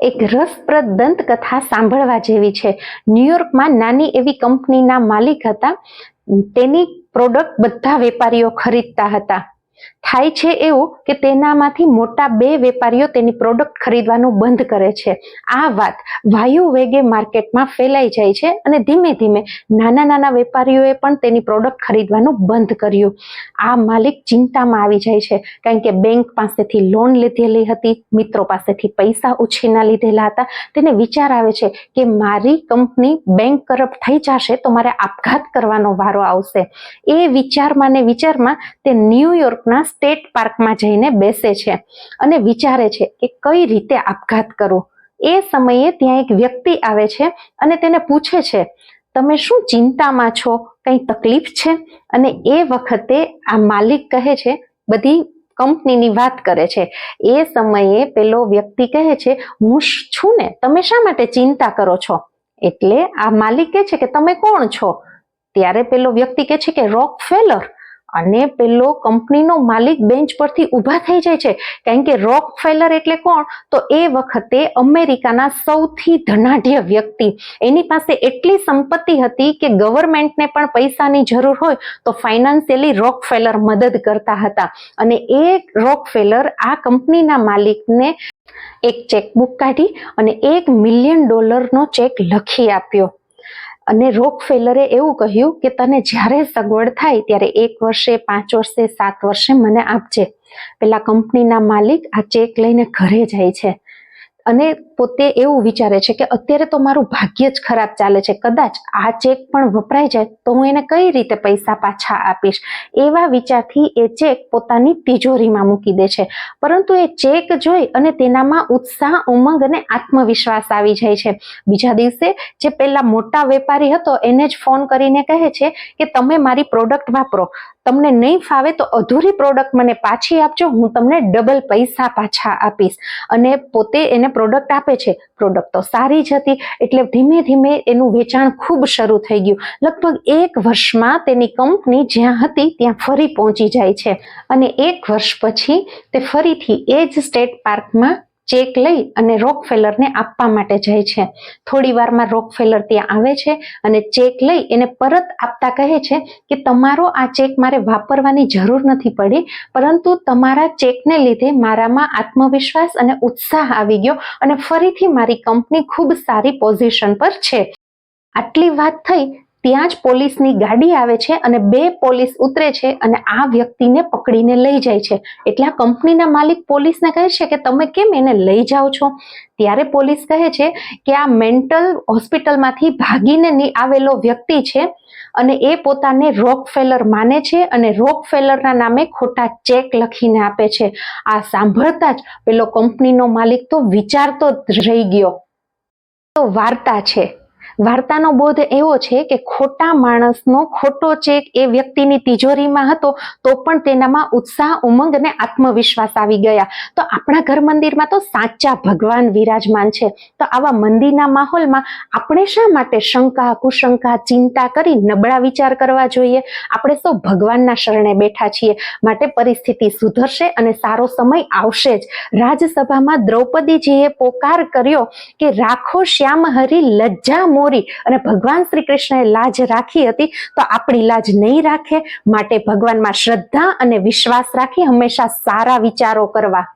એક રસપ્રદ દંતકથા સાંભળવા જેવી છે. ન્યુયોર્કમાં નાની એવી કંપનીના માલિક હતા. તેની પ્રોડક્ટ બધા વેપારીઓ ખરીદતા હતા. થાય છે એવું કે તેનામાંથી મોટા બે વેપારીઓ તેની પ્રોડક્ટ ખરીદવાનું બંધ કરે છે. આ વાત વાયુ વેગે માર્કેટમાં ફેલાઈ જાય છે અને ધીમે ધીમે નાના નાના વેપારીઓએ પણ તેની પ્રોડક્ટ ખરીદવાનું બંધ કર્યું. આ માલિક ચિંતામાં આવી જાય છે કારણ કે બેંક પાસેથી લોન લીધેલી હતી, મિત્રો પાસેથી પૈસા ઉછીના લીધેલા હતા. તેને વિચાર આવે છે કે મારી કંપની બેંક કરપ્ટ થઈ જશે તો મારે આપઘાત કરવાનો વારો આવશે. એ વિચારમાં ને વિચારમાં તે ન્યુયોર્કના સ્ટેટ પાર્કમાં જઈને બેસે છે અને વિચારે છે કે કઈ રીતે આપઘાત કરવો એ સમયે ત્યાં એક વ્યક્તિ આવે છે અને તેને પૂછે છે, તમે શું ચિંતામાં છો? કંઈ તકલીફ છે? અને એ વખતે આ માલિક કહે છે, બધી કંપનીની વાત કરે છે. એ સમયે પેલો વ્યક્તિ કહે છે, હું છું ને, તમે શા માટે ચિંતા કરો છો? એટલે આ માલિક કહે છે કે, તમે કોણ છો? ત્યારે પેલો વ્યક્તિ કહે છે કે રોક ફેલર અને પેલો કંપનીનો માલિક બેન્ચ પરથી ઊભા થઈ જાય છે. કારણ કે રોક ફેલર એટલે કોણ? તો એ વખતે અમેરિકાના સૌથી ધનાઢ્ય વ્યક્તિ. એની પાસે એટલી સંપત્તિ હતી કે ગવર્મેન્ટને પણ પૈસાની જરૂર હોય તો ફાઇનાન્શિયલી રોક ફેલર મદદ કરતા હતા. અને એ રોક ફેલર આ કંપનીના માલિકને એક ચેકબુક કાઢી અને એક મિલિયન ડોલરનો ચેક લખી આપ્યો. અને રોક ફેલરે એવું કહ્યું કે તને જ્યારે સગવડ થાય ત્યારે એક વર્ષે, પાંચ વર્ષે, સાત વર્ષે મને આપજે. પેલા કંપનીના માલિક આ ચેક લઈને ઘરે જાય છે. અને પોતે એવું વિચારે છે કે અત્યારે તો મારું ભાગ્ય જ ખરાબ ચાલે છે. કદાચ આ ચેક પણ વપરાઈ જાય તો હું એને કઈ રીતે પૈસા પાછા આપીશ? એવા વિચારથી એ ચેક પોતાની તિજોરીમાં મૂકી દે છે. પરંતુ એ ચેક જોઈ અને તેનામાં ઉત્સાહ, ઉમંગ અને આત્મવિશ્વાસ આવી જાય છે. બીજા દિવસે જે પેલા મોટા વેપારી હતો એને જ ફોન કરીને કહે છે કે, તમે મારી પ્રોડક્ટ વાપરો. તમને નહીં ફાવે તો અધૂરી પ્રોડક્ટ મને પાછી આપજો, હું તમને ડબલ પૈસા પાછા આપીશ. અને પોતે એને પ્રોડક્ટ આપે છે પ્રોડક્ટ તો સારી જ હતી, એટલે ધીમે ધીમે એનું વેચાણ ખૂબ શરૂ થઈ ગયું. લગભગ એક વર્ષમાં તેની કંપની જ્યાં હતી ત્યાં ફરી પહોંચી જાય છે. અને એક વર્ષ પછી તે ફરીથી એ જ સ્ટેટ પાર્કમાં ચેક લઈ અને રોકફેલરને આપવા માટે જાય છે. થોડી વારમાં રોકફેલર ત્યાં આવે છે અને ચેક લઈ એને પરત આપતા કહે છે કે તમારો આ ચેક મારે વાપરવાની જરૂર નથી પડી, પરંતુ તમારા ચેકને લીધે મારામાં આત્મવિશ્વાસ અને ઉત્સાહ આવી ગયો અને ફરીથી મારી કંપની ખૂબ સારી પોઝિશન પર છે. આટલી વાત થઈ ત્યાં જ પોલીસની ગાડી આવે છે અને બે પોલીસ ઉતરે છે અને આ વ્યક્તિને પકડીને લઈ જાય છે. એટલે આ કંપનીના માલિક પોલીસને કહે છે કે તમે કેમ એને લઈ જાઓ છો? ત્યારે પોલીસ કહે છે કે આ મેન્ટલ હોસ્પિટલમાંથી ભાગીને આવેલો વ્યક્તિ છે અને એ પોતાને રોક ફેલર માને છે અને રોક ફેલરના નામે ખોટા ચેક લખીને આપે છે. આ સાંભળતા જ પેલો કંપનીનો માલિક તો વિચારતો જ રહી ગયો. તો વાર્તા છે. વાર્તાનો બોધ એવો છે કે ખોટા માણસનો ખોટો ચેક એ વ્યક્તિની તિજોરીમાં હતો, તો પણ તેનામાં ઉત્સાહ, ઉમંગ અને આત્મવિશ્વાસ આવી ગયા. તો આપણા ઘર મંદિરમાં તો સાચા ભગવાન વિરાજમાન છે. તો આવા મંદિરના માહોલમાં આપણે શા માટે શંકા, કુશંકા, ચિંતા કરી નબળા વિચાર કરવા જોઈએ? આપણે સૌ ભગવાનના શરણે બેઠા છીએ. માટે પરિસ્થિતિ સુધરશે અને સારો સમય આવશે જ. રાજસભામાં દ્રૌપદીજીએ પોકાર કર્યો કે રાખો શ્યામ હરી, લજ્જા મોરી અને ભગવાન શ્રી કૃષ્ણએ લાજ રાખી હતી, તો આપણી લાજ નહીં રાખે. માટે ભગવાનમાં શ્રદ્ધા અને વિશ્વાસ રાખી હંમેશા સારા વિચારો કરવા.